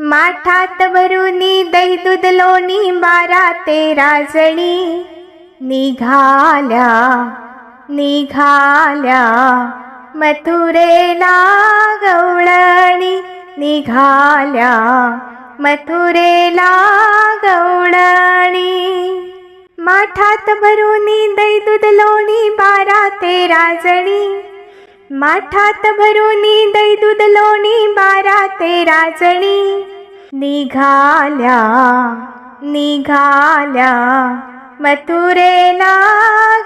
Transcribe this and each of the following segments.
माठात भरूनी दै दूध लोणी बारा तेरा जणी निघाल्या निघाल्या मथुरेला गवळणी निघाल्या मथुरेला गवळणी माठात भरूनी दै दूध लोणी बारा तेरा जणी माठात भरूनी दै दूध लोणी बारा तेरा जणी निघाल्या निघाल्या. मथुरेला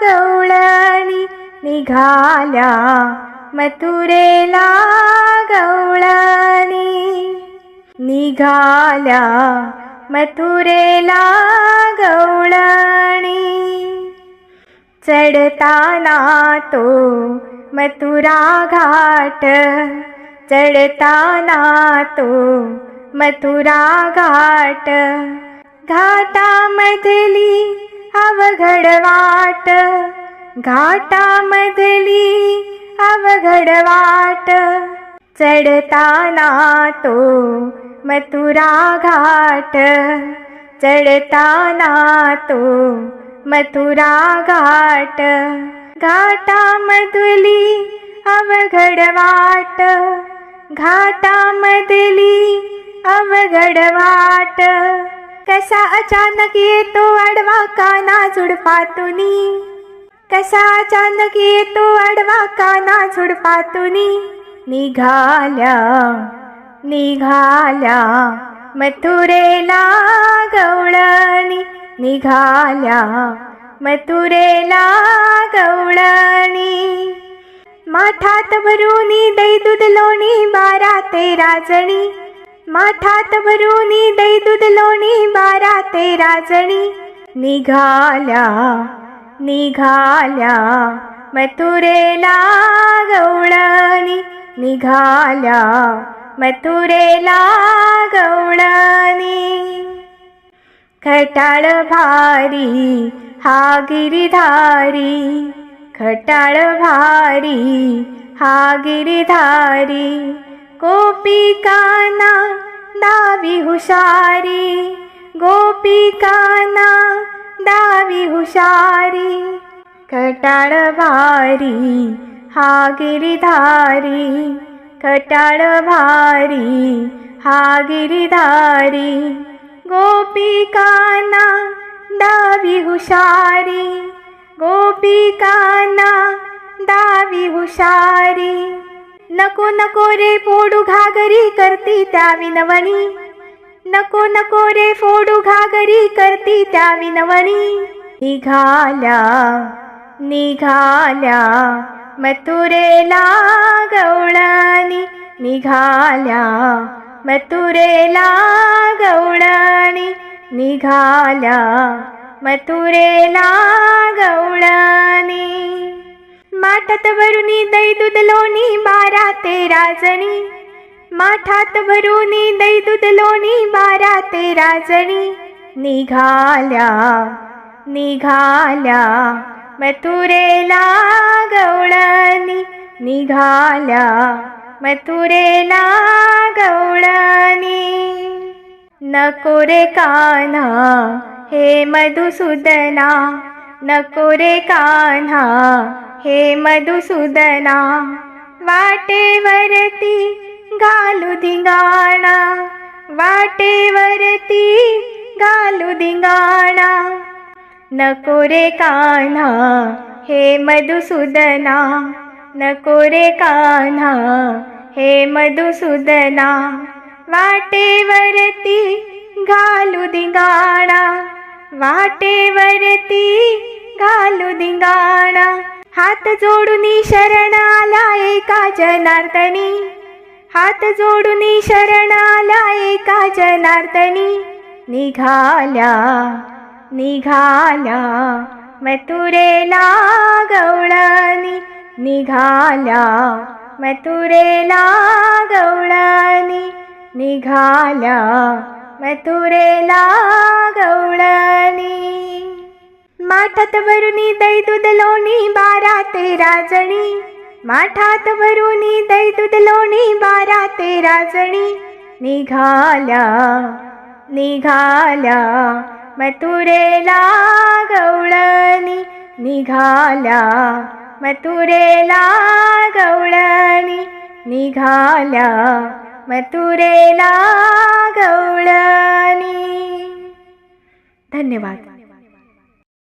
गवळणी निघाल्या मथुरेला गवळणी निघाल्या. मथुरेला गवळणी चढताना तो मथुरा घाट चढताना तो मथुरा घाट. घाटामधली अवघड अवघडवाट. घाटामधली मधली अवघडवाट. चढताना तो मथुरा घाट. चढताना तो मथुरा घाट. घाटामधली अवघडवाट. घाटा घाटामधली अवघड वाट. कसा अचानक येतो आडवा काना झुडपातुनी? कसा अचानक येतो आडवा काना झुडपातुनी? निघाल्या निघाल्या मथुरेला गवळणी. निघाल्या मथुरेला गवळणी. माठात भरूनी दै दूध लोणी बारा तेरा जणी माठात भरूनी दै दूध लोणी बारा तेरा जणी. निघाल्या निघाल्या मथुरेला गवळणी. निघाल्या मथुरेला गवळणी. खटाळ भारी हा गिरिधारी. खटाळ भारी हा गिरिधारी. गोपिकाना दावी हुशारी गोपिकाना दावी हुशारी खटाळ हा गिरिधारी खटाळ हा गिरिधारी गोपिकाना दावी हुशारी गोपिकाना दावी हुशारी नको नको रे फोडू घागरी करती त्या विनवणी. नको नको रे फोडू घागरी करती त्या विनवणी. निघाल्या निघाल्या मथुरेला गवळणी निघाल्या मथुरेला गवळणी निघाल्या मथुरेला गवळणी माठात भरुनी दै दूध लोणी बारा तेरा जणी. माठात भरुनी दै दूध लोणी बारा तेरा जणी. निघाल्या निघाल्या मथुरेला गवळणी. निघाल्या मथुरेला गवळणी. नको रे कान्हा हे मधुसूदना. नको रे कान्हा हे मधुसूदना वाटेवरती घालू धिंगाणा वाटेवरती घालू धिंगाणा. नको रे कान्हा हे मधुसूदना हे मधुसूदना वाटेवरती घालू धिंगाणा वाटेवरती घालू धिंगाणा हात जोडून शरण आला एका जनार्दनी. हात जोडून शरण आला अंबिका जनार्दनी. निघाल्या निघाल्या मथुरेला गवळणी निघाल्या मथुरेला गवळणी निघाल्या मथुरेला गवळणी माठात भरुनी दै दूध लोणी बारा तेरा जणी. माठात भरुनी दै दूध लोणी बारा तेरा जणी. निघाल्या निघाल्या मथुरेला गवळणी निघाल्या मथुरेला गवळणी निघाल्या मथुरेला गवळणी धन्यवाद.